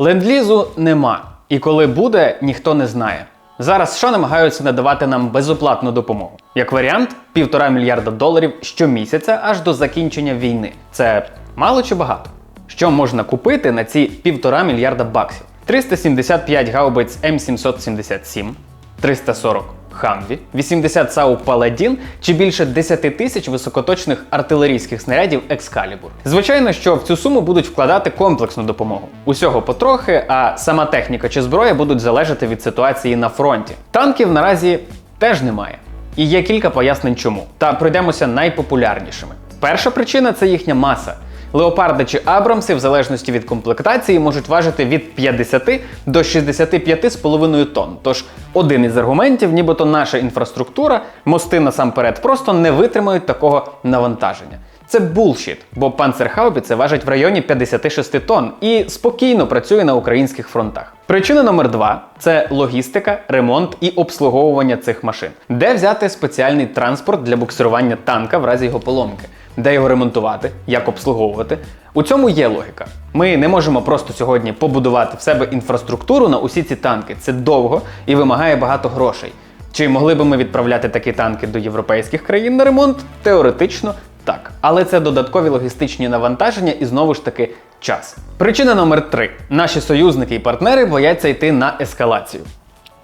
Ленд-лізу нема, і коли буде, ніхто не знає. Зараз США намагаються надавати нам безоплатну допомогу. Як варіант, півтора мільярда доларів щомісяця аж до закінчення війни. Це мало чи багато? Що можна купити на ці півтора мільярда баксів? 375 гаубиць М777, 340 Хамві, 80 САУ Паладін чи більше 10 тисяч високоточних артилерійських снарядів Екскалібур. Звичайно, що в цю суму будуть вкладати комплексну допомогу. Усього потрохи, а сама техніка чи зброя будуть залежати від ситуації на фронті. Танків наразі теж немає. І є кілька пояснень чому. Та пройдемося найпопулярнішими. Перша причина це їхня маса. Леопарди чи Абрамси, в залежності від комплектації, можуть важити від 50 до 65,5 тонн. Тож один із аргументів, нібито наша інфраструктура, мости насамперед просто не витримають такого навантаження. Це булшіт, бо панцерхаубіце важить в районі 56 тонн і спокійно працює на українських фронтах. Причина номер два це логістика, ремонт і обслуговування цих машин. Де взяти спеціальний транспорт для буксирування танка в разі його поломки? Де його ремонтувати, як обслуговувати? У цьому є логіка. Ми не можемо просто сьогодні побудувати в себе інфраструктуру на усі ці танки. Це довго і вимагає багато грошей. Чи могли би ми відправляти такі танки до європейських країн на ремонт? Теоретично так. Але це додаткові логістичні навантаження і знову ж таки час. Причина номер три: наші союзники і партнери бояться йти на ескалацію.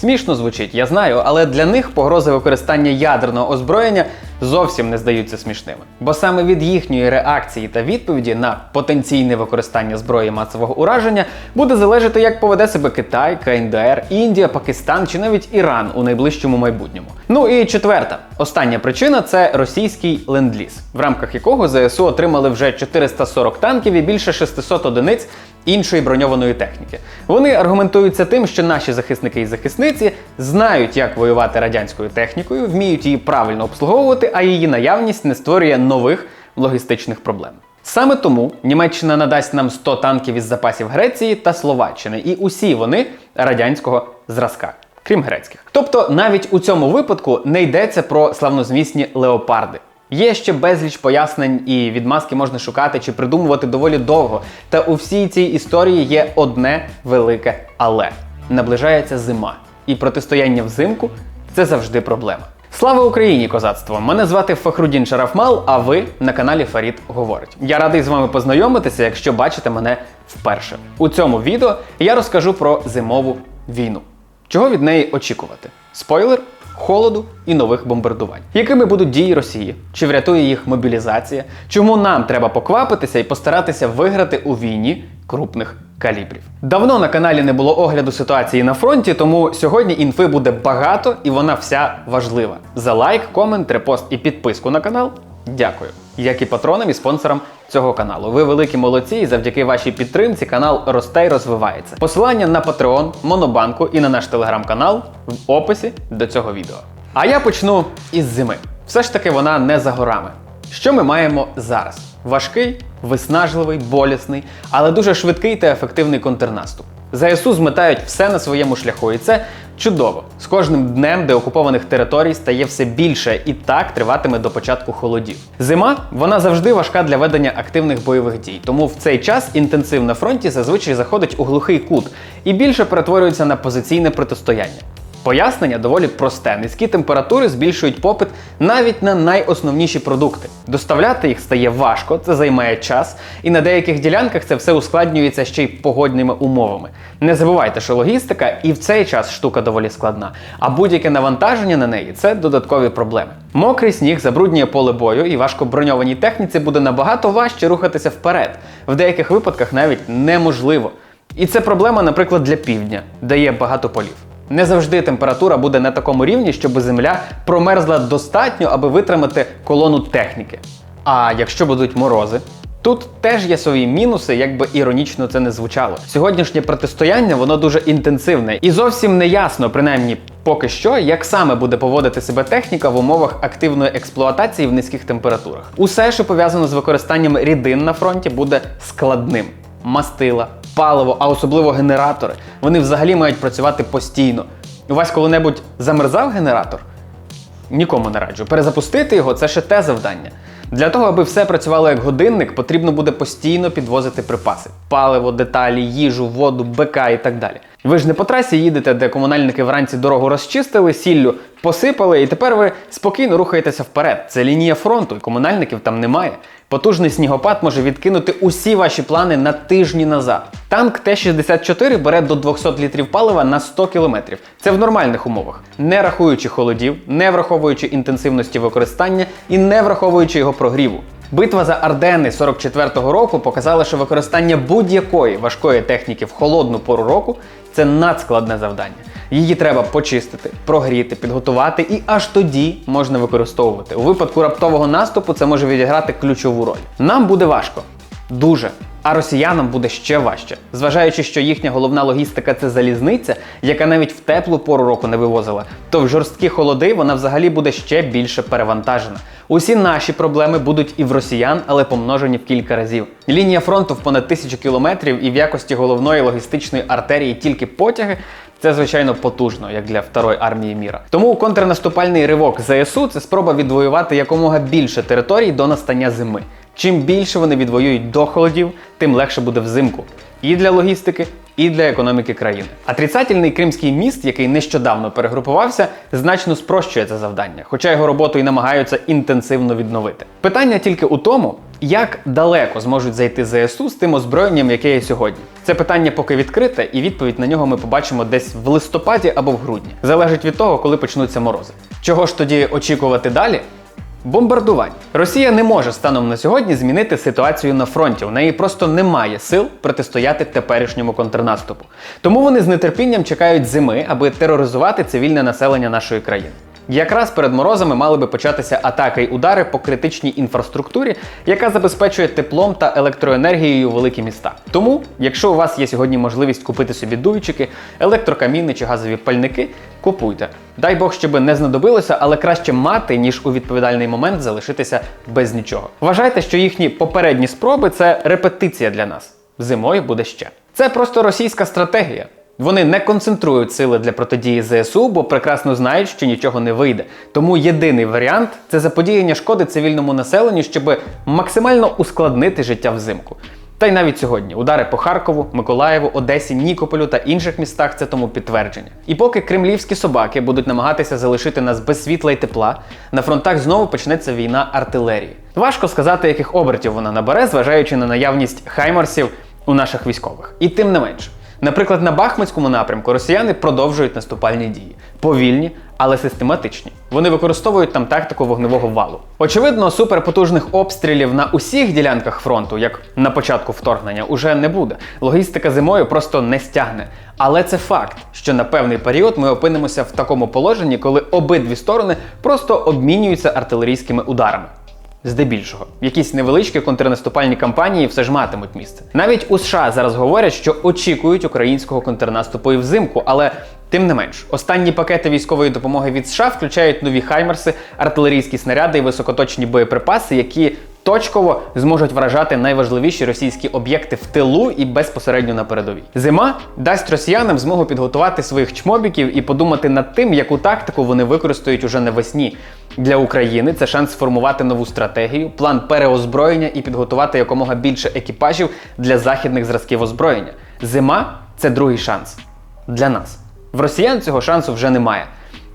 Смішно звучить, я знаю, але для них погрози використання ядерного озброєння зовсім не здаються смішними. Бо саме від їхньої реакції та відповіді на потенційне використання зброї масового ураження буде залежати, як поведе себе Китай, КНДР, Індія, Пакистан чи навіть Іран у найближчому майбутньому. Ну і четверта, остання причина це російський ленд-ліз, в рамках якого ЗСУ отримали вже 440 танків і більше 600 одиниць іншої броньованої техніки. Вони аргументуються тим, що наші захисники і захисниці знають, як воювати радянською технікою, вміють її правильно обслуговувати, а її наявність не створює нових логістичних проблем. Саме тому Німеччина надасть нам 100 танків із запасів Греції та Словаччини, і усі вони радянського зразка. Крім грецьких. Тобто навіть у цьому випадку не йдеться про славнозвісні леопарди. Є ще безліч пояснень, і відмазки можна шукати чи придумувати доволі довго. Та у всій цій історії є одне велике але наближається зима, і протистояння взимку це завжди проблема. Слава Україні, козацтво! Мене звати Фахрудін Шарафмал, а ви на каналі Фарід Говорить. Я радий з вами познайомитися, якщо бачите мене вперше. У цьому відео я розкажу про зимову війну. Чого від неї очікувати? Спойлер холоду і нових бомбардувань. Якими будуть дії Росії? Чи врятує їх мобілізація? Чому нам треба поквапитися і постаратися виграти у війні крупних калібрів? Давно на каналі не було огляду ситуації на фронті, тому сьогодні інфи буде багато і вона вся важлива. За лайк, комент, репост і підписку на канал. Дякую. Як і патронам і спонсорам цього каналу. Ви великі молодці, і завдяки вашій підтримці канал росте і розвивається. Посилання на Patreon, Монобанку і на наш телеграм-канал в описі до цього відео. А я почну із зими. Все ж таки вона не за горами. Що ми маємо зараз? Важкий, виснажливий, болісний, але дуже швидкий та ефективний контрнаступ. ЗСУ зметають все на своєму шляху, і це чудово. З кожним днем деокупованих територій стає все більше, і так триватиме до початку холодів. Зима вона завжди важка для ведення активних бойових дій, тому в цей час інтенсив на фронті зазвичай заходить у глухий кут і більше перетворюється на позиційне протистояння. Пояснення доволі просте. Низькі температури збільшують попит навіть на найосновніші продукти. Доставляти їх стає важко, це займає час, і на деяких ділянках це все ускладнюється ще й погодними умовами. Не забувайте, що логістика і в цей час штука доволі складна, а будь-яке навантаження на неї це додаткові проблеми. Мокрий сніг забруднює поле бою, і важко броньованій техніці буде набагато важче рухатися вперед. В деяких випадках навіть неможливо. І це проблема, наприклад, для півдня, де є багато полів. Не завжди температура буде на такому рівні, щоб земля промерзла достатньо, аби витримати колону техніки. А якщо будуть морози, тут теж є свої мінуси, як би іронічно це не звучало. Сьогоднішнє протистояння воно дуже інтенсивне і зовсім не ясно, принаймні поки що, як саме буде поводити себе техніка в умовах активної експлуатації в низьких температурах. Усе, що пов'язано з використанням рідин на фронті, буде складним. Мастила, паливо, а особливо генератори. Вони взагалі мають працювати постійно. У вас коли-небудь замерзав генератор? Нікому не раджу. Перезапустити його це ще те завдання. Для того, аби все працювало як годинник, потрібно буде постійно підвозити припаси: паливо, деталі, їжу, воду, БК і так далі. Ви ж не по трасі їдете, де комунальники вранці дорогу розчистили, сіллю посипали, і тепер ви спокійно рухаєтеся вперед. Це лінія фронту, і комунальників там немає. Потужний снігопад може відкинути усі ваші плани на тижні назад. Танк Т-64 бере до 200 літрів палива на 100 кілометрів. Це в нормальних умовах, не рахуючи холодів, не враховуючи інтенсивності використання і не враховуючи його прогріву. Битва за Ардени 44-го року показала, що використання будь-якої важкої техніки в холодну пору року це надскладне завдання. Її треба почистити, прогріти, підготувати, і аж тоді можна використовувати. У випадку раптового наступу це може відіграти ключову роль. Нам буде важко, дуже. А росіянам буде ще важче, зважаючи, що їхня головна логістика це залізниця, яка навіть в теплу пору року не вивозила, то в жорсткі холоди вона взагалі буде ще більше перевантажена. Усі наші проблеми будуть і в росіян, але помножені в кілька разів. Лінія фронту в понад тисячу кілометрів і в якості головної логістичної артерії тільки потяги. Це звичайно потужно, як для второї армії міра. Тому контрнаступальний ривок ЗСУ це спроба відвоювати якомога більше територій до настання зими. Чим більше вони відвоюють до холодів, тим легше буде взимку. І для логістики, і для економіки країни. А тридцятельний кримський міст, який нещодавно перегрупувався, значно спрощує це завдання, хоча його роботу і намагаються інтенсивно відновити. Питання тільки у тому, як далеко зможуть зайти ЗСУ з тим озброєнням, яке є сьогодні. Це питання поки відкрите, і відповідь на нього ми побачимо десь в листопаді або в грудні. Залежить від того, коли почнуться морози. Чого ж тоді очікувати далі? Бомбардувань. Росія не може станом на сьогодні змінити ситуацію на фронті. У неї просто немає сил протистояти теперішньому контрнаступу. Тому вони з нетерпінням чекають зими, аби тероризувати цивільне населення нашої країни. Якраз перед морозами мали би початися атаки й удари по критичній інфраструктурі, яка забезпечує теплом та електроенергією великі міста. Тому, якщо у вас є сьогодні можливість купити собі дуйчики, електрокаміни чи газові пальники, купуйте. Дай Бог, щоб не знадобилося, але краще мати, ніж у відповідальний момент залишитися без нічого. Вважайте, що їхні попередні спроби це репетиція для нас. Зимою буде ще. Це просто російська стратегія. Вони не концентрують сили для протидії ЗСУ, бо прекрасно знають, що нічого не вийде. Тому єдиний варіант це заподіяння шкоди цивільному населенню, щоб максимально ускладнити життя взимку. Та й навіть сьогодні удари по Харкову, Миколаєву, Одесі, Нікополю та інших містах це тому підтвердження. І поки кремлівські собаки будуть намагатися залишити нас без світла і тепла, на фронтах знову почнеться війна артилерії. Важко сказати, яких обертів вона набере, зважаючи на наявність хаймарсів у наших військових. І тим не менше. Наприклад, на Бахмутському напрямку росіяни продовжують наступальні дії. Повільні, але систематичні. Вони використовують там тактику вогневого валу. Очевидно, суперпотужних обстрілів на усіх ділянках фронту, як на початку вторгнення, уже не буде. Логістика зимою просто не стягне. Але це факт, що на певний період ми опинимося в такому положенні, коли обидві сторони просто обмінюються артилерійськими ударами. Здебільшого, якісь невеличкі контрнаступальні кампанії все ж матимуть місце. Навіть у США зараз говорять, що очікують українського контрнаступу і взимку, але тим не менш, останні пакети військової допомоги від США включають нові хаймерси, артилерійські снаряди і високоточні боєприпаси, які точково зможуть вражати найважливіші російські об'єкти в тилу і безпосередньо на передовій. Зима дасть росіянам змогу підготувати своїх чмобіків і подумати над тим, яку тактику вони використають уже навесні. Для України це шанс сформувати нову стратегію, план переозброєння і підготувати якомога більше екіпажів для західних зразків озброєння. Зима це другий шанс для нас. В росіян цього шансу вже немає.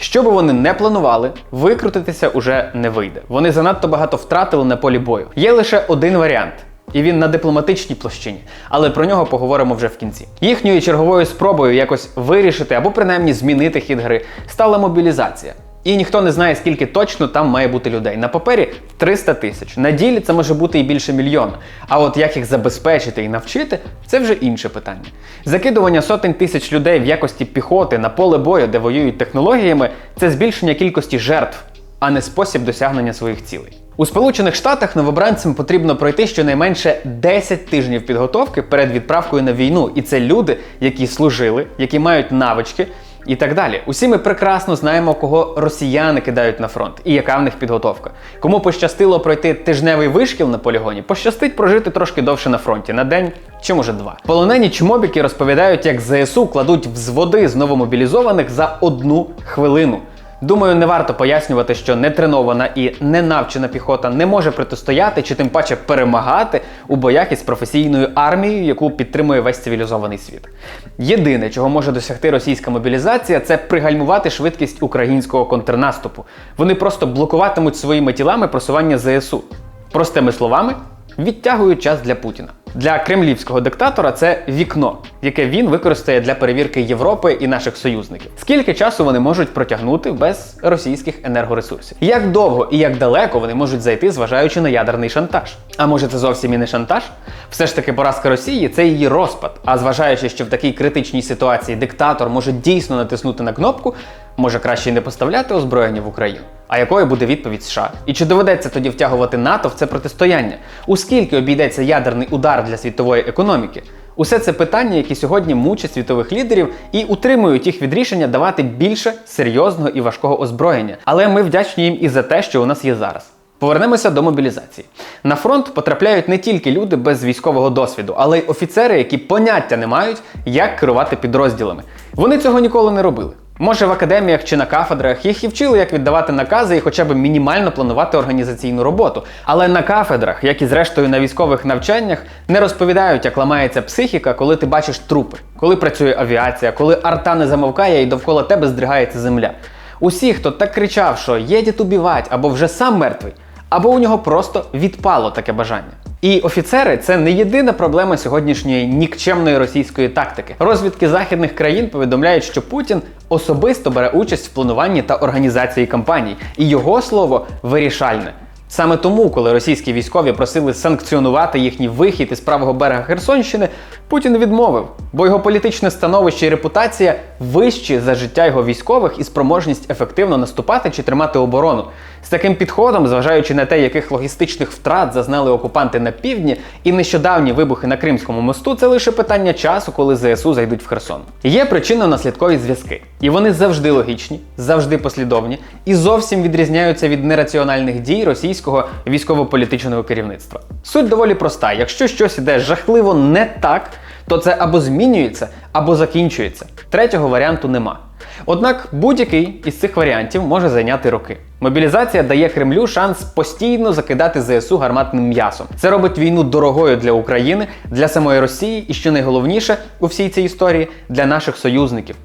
Що би вони не планували, викрутитися уже не вийде. Вони занадто багато втратили на полі бою. Є лише один варіант. І він на дипломатичній площині, але про нього поговоримо вже в кінці. Їхньою черговою спробою якось вирішити або принаймні змінити хід гри стала мобілізація. І ніхто не знає, скільки точно там має бути людей. На папері 300 тисяч. На ділі це може бути і більше мільйона. А от як їх забезпечити і навчити, це вже інше питання. Закидування сотень тисяч людей в якості піхоти на поле бою, де воюють технологіями, це збільшення кількості жертв, а не спосіб досягнення своїх цілей. У Сполучених Штатах новобранцям потрібно пройти щонайменше 10 тижнів підготовки перед відправкою на війну. І це люди, які служили, які мають навички і так далі. Усі ми прекрасно знаємо, кого росіяни кидають на фронт і яка в них підготовка. Кому пощастило пройти тижневий вишкіл на полігоні, пощастить прожити трошки довше на фронті на день чи може два. Полонені чмобіки розповідають, як ЗСУ кладуть взводи з новомобілізованих за одну хвилину. Думаю, не варто пояснювати, що нетренована і ненавчена піхота не може протистояти чи тим паче перемагати у боях із професійною армією, яку підтримує весь цивілізований світ. Єдине, чого може досягти російська мобілізація, це пригальмувати швидкість українського контрнаступу. Вони просто блокуватимуть своїми тілами просування ЗСУ. Простими словами, відтягують час для Путіна. Для кремлівського диктатора це вікно, яке він використає для перевірки Європи і наших союзників. Скільки часу вони можуть протягнути без російських енергоресурсів? Як довго і як далеко вони можуть зайти, зважаючи на ядерний шантаж? А може це зовсім і не шантаж? Все ж таки, поразка Росії це її розпад. А зважаючи, що в такій критичній ситуації диктатор може дійсно натиснути на кнопку, може краще не поставляти озброєння в Україну. А якою буде відповідь США? І чи доведеться тоді втягувати НАТО в це протистояння? У скільки обійдеться ядерний удар для світової економіки? Усе це питання, які сьогодні мучать світових лідерів і утримують їх від рішення давати більше серйозного і важкого озброєння. Але ми вдячні їм і за те, що у нас є зараз. Повернемося до мобілізації. На фронт потрапляють не тільки люди без військового досвіду, але й офіцери, які поняття не мають, як керувати підрозділами. Вони цього ніколи не робили. Може, в академіях чи на кафедрах їх і вчили, як віддавати накази і хоча б мінімально планувати організаційну роботу. Але на кафедрах, як і зрештою на військових навчаннях, не розповідають, як ламається психіка, коли ти бачиш трупи, коли працює авіація, коли арта не замовкає і довкола тебе здригається земля. Усі, хто так кричав, що «єдіть убивать або вже сам мертвий, або у нього просто відпало таке бажання. І офіцери це не єдина проблема сьогоднішньої нікчемної російської тактики. Розвідки західних країн повідомляють, що Путін особисто бере участь в плануванні та організації кампаній, і його слово вирішальне. Саме тому, коли російські військові просили санкціонувати їхній вихід із правого берега Херсонщини, Путін відмовив, бо його політичне становище і репутація вищі за життя його військових і спроможність ефективно наступати чи тримати оборону. З таким підходом, зважаючи на те, яких логістичних втрат зазнали окупанти на півдні, і нещодавні вибухи на Кримському мосту, це лише питання часу, коли ЗСУ зайдуть в Херсон. Є причинно-наслідкові зв'язки, і вони завжди логічні, завжди послідовні і зовсім відрізняються від нераціональних дій російського військово-політичного керівництва. Суть доволі проста: якщо щось іде жахливо не так, то це або змінюється, або закінчується. Третього варіанту нема. Однак будь-який із цих варіантів може зайняти роки. Мобілізація дає Кремлю шанс постійно закидати ЗСУ гарматним м'ясом. Це робить війну дорогою для України, для самої Росії і, що найголовніше у всій цій історії, для наших союзників.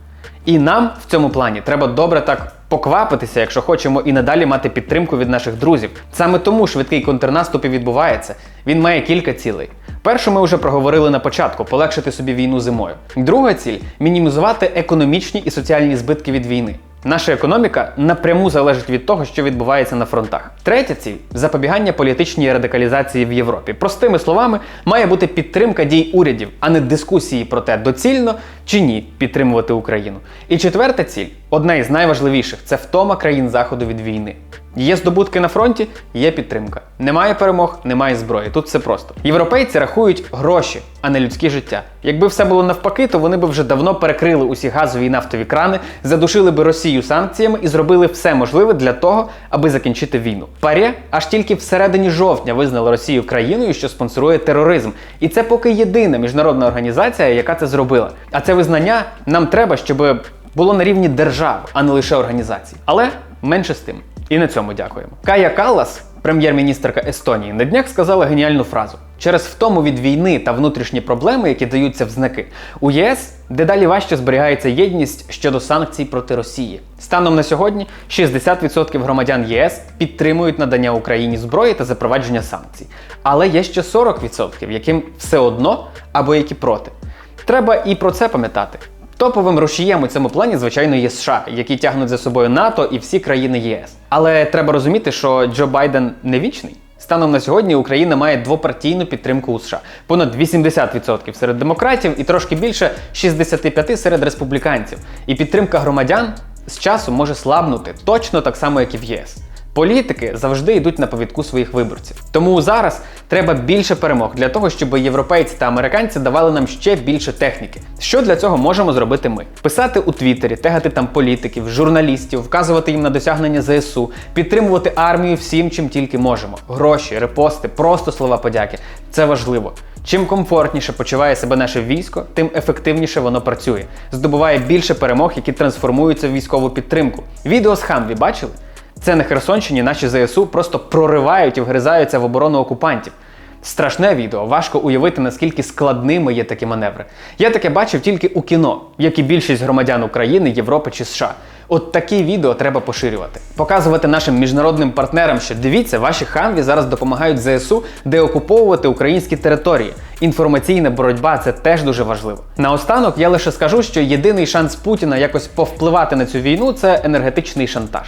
І нам в цьому плані треба добре так поквапитися, якщо хочемо і надалі мати підтримку від наших друзів. Саме тому швидкий контрнаступ і відбувається. Він має кілька цілей. Першу ми вже проговорили на початку полегшити собі війну зимою. Друга ціль мінімізувати економічні і соціальні збитки від війни. Наша економіка напряму залежить від того, що відбувається на фронтах. Третя ціль запобігання політичній радикалізації в Європі. Простими словами, має бути підтримка дій урядів, а не дискусії про те, доцільно чи ні підтримувати Україну. І четверта ціль одна із найважливіших це втома країн заходу від війни. Є здобутки на фронті, є підтримка. Немає перемог, немає зброї. Тут все просто. Європейці рахують гроші, а не людське життя. Якби все було навпаки, то вони б вже давно перекрили усі газові і нафтові крани, задушили би Росію санкціями і зробили все можливе для того, аби закінчити війну. Паре аж тільки всередині жовтня визнала Росію країною, що спонсорує тероризм. І це поки єдина міжнародна організація, яка це зробила. А це визнання нам треба, щоб було на рівні держав, а не лише організацій. Але менше з тим. І на цьому дякуємо. Кая Каллас, прем'єр-міністрка Естонії, на днях сказала геніальну фразу: через втому від війни та внутрішні проблеми, які даються в знаки, у ЄС дедалі важче зберігається єдність щодо санкцій проти Росії. Станом на сьогодні 60% громадян ЄС підтримують надання Україні зброї та запровадження санкцій. Але є ще 40%, яким все одно або які проти. Треба і про це пам'ятати. Топовим рушієм у цьому плані, звичайно, є США, які тягнуть за собою НАТО і всі країни ЄС. Але треба розуміти, що Джо Байден не вічний. Станом на сьогодні Україна має двопартійну підтримку у США. Понад 80% серед демократів і трошки більше 65% серед республіканців. І підтримка громадян з часом може слабнути точно так само, як і в ЄС. Політики завжди йдуть на повідку своїх виборців. Тому зараз треба більше перемог для того, щоб європейці та американці давали нам ще більше техніки. Що для цього можемо зробити ми? Писати у Твіттері, тегати там політиків, журналістів, вказувати їм на досягнення ЗСУ, підтримувати армію всім, чим тільки можемо. Гроші, репости, просто слова подяки. Це важливо. Чим комфортніше почуває себе наше військо, тим ефективніше воно працює, здобуває більше перемог, які трансформуються в військову підтримку. Відео з Ханві бачили? Це на Херсонщині наші ЗСУ просто проривають і вгризаються в оборону окупантів. Страшне відео, важко уявити, наскільки складними є такі маневри. Я таке бачив тільки у кіно, як і більшість громадян України, Європи чи США. От такі відео треба поширювати, показувати нашим міжнародним партнерам, що дивіться, ваші ханві зараз допомагають ЗСУ деокуповувати українські території. Інформаційна боротьба це теж дуже важливо. Наостанок я лише скажу, що єдиний шанс Путіна якось повпливати на цю війну це енергетичний шантаж.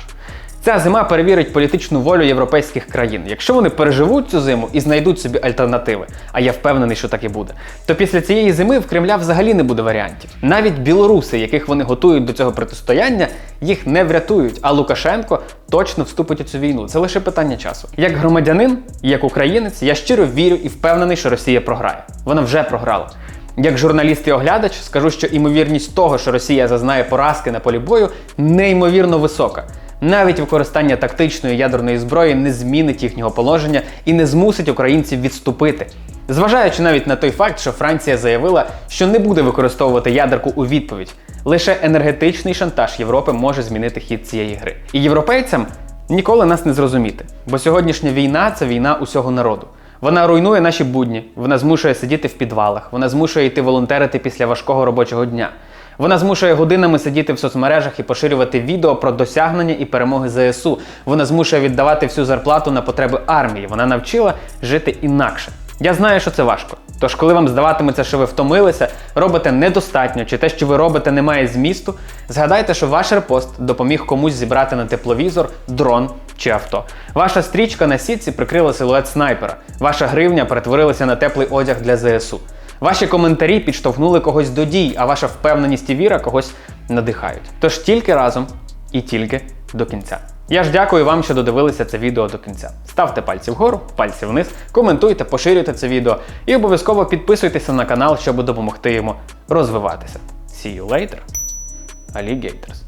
Ця зима перевірить політичну волю європейських країн. Якщо вони переживуть цю зиму і знайдуть собі альтернативи, а я впевнений, що так і буде, то після цієї зими в Кремля взагалі не буде варіантів. Навіть білоруси, яких вони готують до цього протистояння, їх не врятують. А Лукашенко точно вступить у цю війну. Це лише питання часу. Як громадянин, як українець, я щиро вірю і впевнений, що Росія програє. Вона вже програла. Як журналіст і оглядач, скажу, що імовірність того, що Росія зазнає поразки на полі бою, неймовірно висока. Навіть використання тактичної ядерної зброї не змінить їхнього положення і не змусить українців відступити. Зважаючи навіть на той факт, що Франція заявила, що не буде використовувати ядерку у відповідь, лише енергетичний шантаж Європи може змінити хід цієї гри. І європейцям ніколи нас не зрозуміти, бо сьогоднішня війна це війна усього народу. Вона руйнує наші будні, вона змушує сидіти в підвалах, вона змушує йти волонтерити після важкого робочого дня. Вона змушує годинами сидіти в соцмережах і поширювати відео про досягнення і перемоги ЗСУ. Вона змушує віддавати всю зарплату на потреби армії. Вона навчила жити інакше. Я знаю, що це важко. Тож, коли вам здаватиметься, що ви втомилися, робите недостатньо, чи те, що ви робите, не має змісту, згадайте, що ваш репост допоміг комусь зібрати на тепловізор, дрон чи авто. Ваша стрічка на сітці прикрила силует снайпера. Ваша гривня перетворилася на теплий одяг для ЗСУ. Ваші коментарі підштовхнули когось до дій, а ваша впевненість і віра когось надихають. Тож тільки разом і тільки до кінця. Я ж дякую вам, що додивилися це відео до кінця. Ставте пальці вгору, пальці вниз, коментуйте, поширюйте це відео і обов'язково підписуйтеся на канал, щоб допомогти йому розвиватися. See you later, alligators!